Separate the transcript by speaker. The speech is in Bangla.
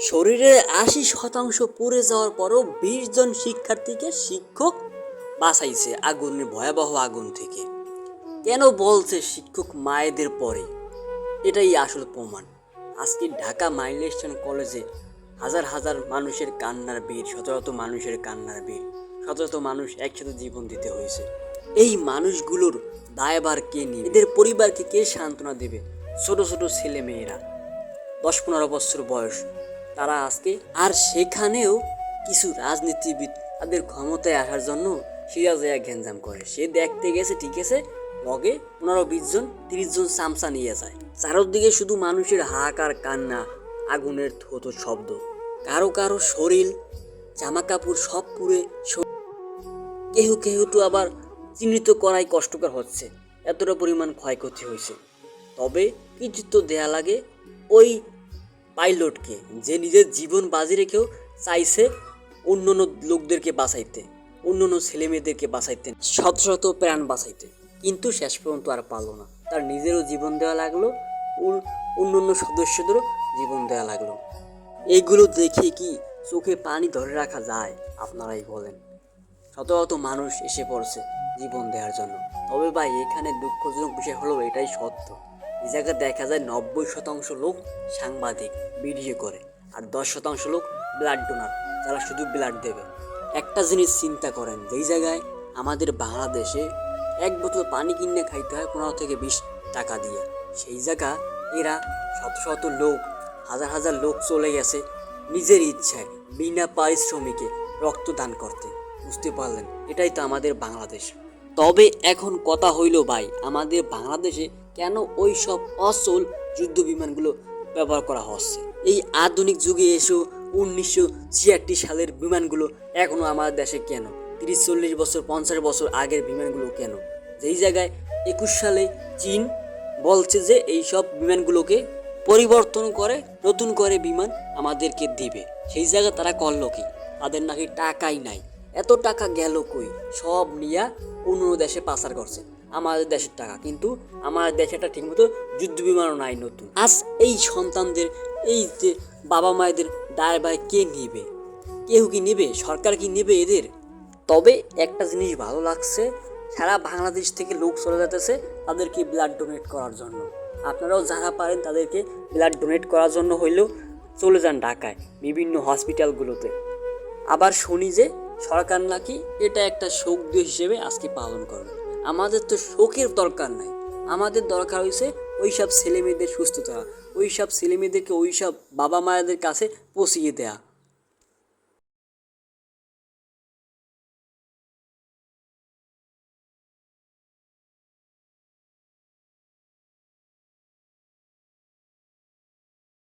Speaker 1: শরীরে আশি শতাংশ পুড়ে যাওয়ার পরও বিশ জন শিক্ষার্থীকে শিক্ষক বাঁচাইছে আগুনের ভয়াবহ আগুন থেকে। কেন বলছে শিক্ষক মায়েদের পরে? এটাই আসল প্রমাণ। আজকে ঢাকা মাইলেস্টান কলেজে হাজার হাজার মানুষের কান্নার বীর শত শত মানুষের কান্নার বীর শত শত মানুষ একসাথে জীবন দিতে হয়েছে। এই মানুষগুলোর দায়বার কে নিয়ে এদের পরিবারকে কে সান্ত্বনা দেবে? ছোট ছোট ছেলে মেয়েরা দশ পনেরো বছর বয়স তারা আজকে আর সেখানেও কিছু রাজনীতিবিদ তাদের ক্ষমতায় আসার জন্য সিরাজয়া ঘ্যানজাম করে। সে দেখতে গেছে, ঠিক আছে, লগে পনেরো, বিশ জন, তিরিশ জন চামচা নিয়ে যায়। চারদিকে শুধু মানুষের হাহাকার কান্না, আগুনের থোতো শব্দ। কারও কারও শরীর, জামা কাপড় সব স- কেউ কেউ তো আবার চিহ্নিত করাই কষ্টকর হচ্ছে। এতটা পরিমাণ ক্ষয়ক্ষতি হয়েছে। তবে কিছু তো দেয়া লাগে। ওই পাইলটকে, যে নিজের জীবন বাজি রেখেও চাইছে অন্য অন্য লোকদেরকে বাঁচাইতে, অন্য অন্য ছেলে মেয়েদেরকে বাঁচাইতে, শত শত প্রাণ বাঁচাইতে। কিন্তু শেষ পর্যন্ত আর পারল না। তার নিজেরও জীবন দেওয়া লাগল অন্য অন্য সদস্যদেরও জীবন দেওয়া লাগল। এইগুলো দেখে কি চোখে পানি ধরে রাখা যায়, আপনারাই বলেন। শত শত মানুষ এসে পড়ছে জীবন দেওয়ার জন্য। তবে ভাই, এখানে দুঃখজনক বিষয় হলো এটাই সত্য। এই জায়গায় দেখা যায় নব্বই শতাংশ লোক সাংবাদিক, ভিডিও করে আর দশ শতাংশ লোক ব্লাড ডোনার যারা শুধু ব্লাড দেবে। একটা জিনিস চিন্তা করেন, যেই জায়গায় আমাদের বাংলাদেশে এক বোতল পানি কিনে খাইতে হয় পনেরো থেকে বিশ টাকা দিয়ে, সেই জায়গা এরা শত শত লোক, হাজার হাজার লোক চলে গেছে নিজের ইচ্ছায়, বিনা পারিশ্রমিকে রক্তদান করতে। বুঝতে পারলেন? এটাই তো আমাদের বাংলাদেশ। তবে এখন কথা হইল ভাই, আমাদের বাংলাদেশে কেন ওই সব অচল যুদ্ধ বিমানগুলো ব্যবহার করা হচ্ছে? এই আধুনিক যুগে এসেও উনিশশো ছিয়াত্তর সালের বিমানগুলো এখনও আমাদের দেশে কেন? তিরিশ, চল্লিশ বছর, পঞ্চাশ বছর আগের বিমানগুলো কেন? যেই জায়গায় একুশ সালে চীন বলছে যে এই সব বিমানগুলোকে পরিবর্তন করে, নতুন করে বিমান আমাদেরকে দিবে। সেই জায়গায় তারা করল কি? তাদের নাকি টাকাই নাই। এত টাকা গেল কই? সব নিয়া অন্য দেশে পাচার করছে। আমাদের দেশের টাকা, কিন্তু আমাদের দেশে একটা ঠিকমতো যুদ্ধ বিমানও নাই নতুন। আজ এই সন্তানদের, এই যে বাবা মায়েদের দায় বায় কে নিবে? কেউ কি নেবে? সরকার কি নেবে এদের? তবে একটা জিনিস ভালো লাগছে, সারা বাংলাদেশ থেকে লোক চলে যেতেছে তাদেরকে ব্লাড ডোনেট করার জন্য। আপনারাও যারা পারেন তাদেরকে ব্লাড ডোনেট করার জন্য হইলেও চলে যান ঢাকায়, বিভিন্ন হসপিটালগুলোতে আবার শুনি যে সরকার নাকি এটা একটা শোক হিসেবে আজকে পালন করবে। আমাদের তো শোকের দরকার নাই। আমাদের দরকার হয়েছে ওই সব ছেলেমেয়েদের সুস্থতা ওই সব ছেলেমেয়েদেরকে ওই সব বাবা মায়েদের কাছে পৌঁছিয়ে দেয়া।